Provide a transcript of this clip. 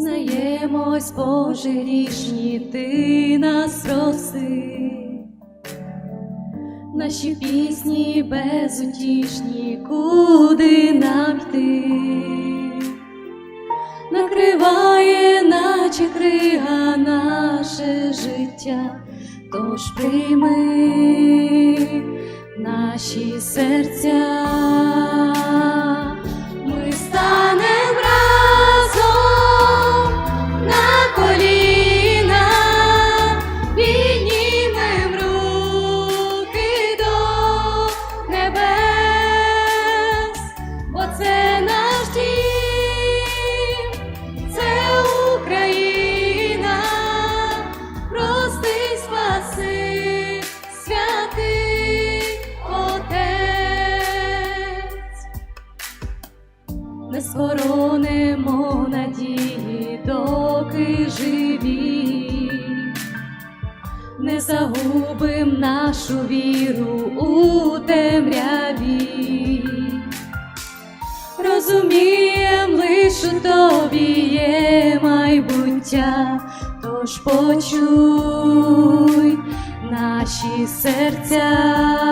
Зізнаємось, Боже грішні, ти нас роси. Наші пісні безутішні, куди нам йти? Накриває, наче крига наше життя, тож прийми наші серця. Не скоронимо надії, доки живі, не загубим нашу віру у темряві, розумієм лиш у тобі є майбуття, тож почуй наші серця.